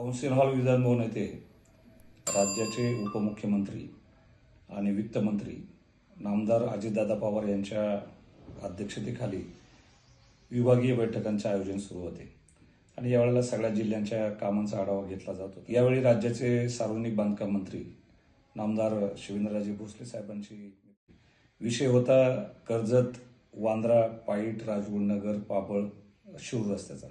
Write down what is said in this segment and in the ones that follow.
Council hall विधानभवन येथे राज्याचे उपमुख्यमंत्री आणि वित्तमंत्री नामदार अजितदादा पवार यांच्या अध्यक्षतेखाली विभागीय बैठकांचे आयोजन सुरू होते. आणि यावेळेला सगळ्या जिल्ह्यांच्या कामांचा आढावा घेतला जातो यावेळी राज्याचे सार्वजनिक बांधकाम मंत्री नामदार शिवेंद्रराजे भोसले साहेबांची विषय होता कर्जत वांद्रा पाईट राजगुरुनगर पाबळ शिव रस्त्याचा.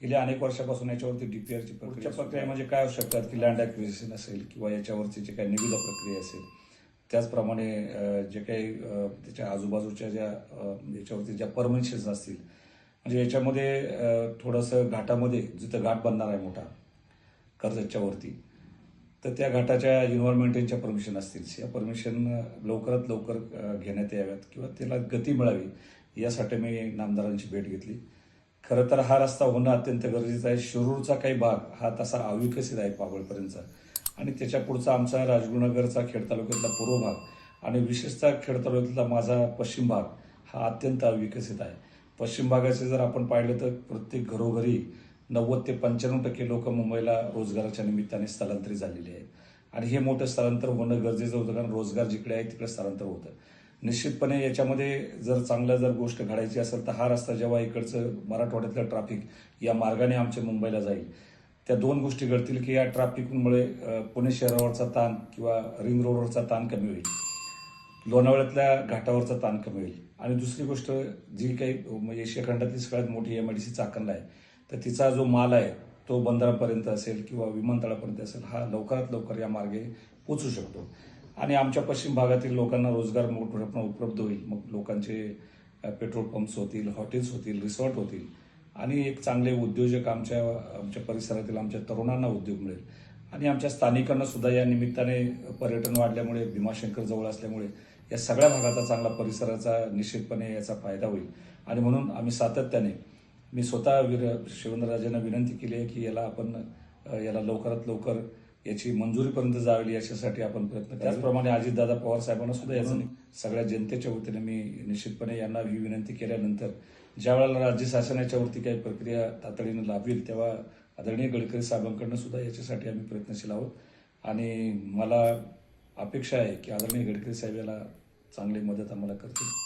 गेल्या अनेक वर्षापासून याच्यावरती डीपीआरची प्रक्रिया प्रक्रिया म्हणजे काय असू शकतात? की लँड ॲक्विजिशन असेल किंवा याच्यावरची जे काही निविदा प्रक्रिया असेल त्याचप्रमाणे जे काही त्याच्या आजूबाजूच्या ज्या याच्यावरती ज्या परमिशन्स असतील म्हणजे याच्यामध्ये थोडंसं घाटामध्ये जिथं घाट बनणार आहे मोठा कर्जतच्या वरती तर त्या घाटाच्या इन्व्हॉल्वमेंटच्या परमिशन असतील. या परमिशन लवकरात लवकर घेण्यात याव्यात किंवा त्याला गती मिळावी यासाठी मी नामदारांची भेट घेतली. खरं तर हा रस्ता होणं अत्यंत गरजेचं आहे. शिरूरचा काही भाग हा तसा अविकसित आहे पाबळपर्यंतचा आणि त्याच्या पुढचा आमचा राजगुरुनगरचा खेड तालुक्यातला पूर्व भाग आणि विशेषतः खेड तालुक्यातला माझा पश्चिम भाग हा अत्यंत अविकसित आहे. पश्चिम भागाचे जर आपण पाहिलं तर प्रत्येक घरोघरी नव्वद ते पंच्याण्णव टक्के लोक मुंबईला रोजगाराच्या निमित्ताने स्थलांतरित झालेले आहेत. आणि हे मोठं स्थलांतर होणं गरजेचं होतं कारण रोजगार जिकडे आहे तिकडे स्थलांतर होतं. निश्चितपणे याच्यामध्ये जर चांगलं जर गोष्ट घडायची असेल तर हा रस्ता जेव्हा इकडचं मराठवाड्यातलं ट्रॅफिक या मार्गाने आमच्या मुंबईला जाईल. त्या दोन गोष्टी घडतील की या ट्रॅफिकमुळे पुणे शहरावरचा ताण किंवा रिंग रोडवरचा ताण कमी होईल. लोणावळ्यातल्या घाटावरचा ताण कमी होईल. आणि दुसरी गोष्ट जी काही एशिया खंडातली सगळ्यात मोठी एम आय डी सी चाकणला आहे तर तिचा जो माल आहे तो बंदरापर्यंत असेल किंवा विमानतळापर्यंत असेल हा लवकरात लवकर या मार्गे पोचू शकतो. आणि आमच्या पश्चिम भागातील लोकांना रोजगार मोठ्या प्रमाणात उपलब्ध होईल. मग लोकांचे पेट्रोल पंप्स होतील हॉटेल्स होतील रिसॉर्ट होतील. आणि एक चांगले उद्योजक आमच्या आमच्या परिसरातील आमच्या तरुणांना उद्योग मिळेल. आणि आमच्या स्थानिकांना सुद्धा या निमित्ताने पर्यटन वाढल्यामुळे भीमाशंकर जवळ असल्यामुळे या सगळ्या भागाचा चांगला परिसराचा निश्चितपणे याचा फायदा होईल. आणि म्हणून आम्ही सातत्याने मी स्वतः वीर शिवेंद्रराजांना विनंती केली आहे की याला आपण याला लवकरात लवकर याची मंजुरीपर्यंत जावी याच्यासाठी आपण प्रयत्न त्याचप्रमाणे अजितदादा पवार साहेबांना सुद्धा याचं सगळ्या जनतेच्या वतीने मी निश्चितपणे यांना ही विनंती केल्यानंतर ज्या वेळेला राज्य शासनाच्या वरती काही प्रक्रिया तातडीने लाभेल तेव्हा आदरणीय गडकरी साहेबांकडनं सुद्धा याच्यासाठी आम्ही प्रयत्नशील आहोत. आणि मला अपेक्षा आहे की आदरणीय गडकरी साहेब याला चांगली मदत आम्हाला करतील.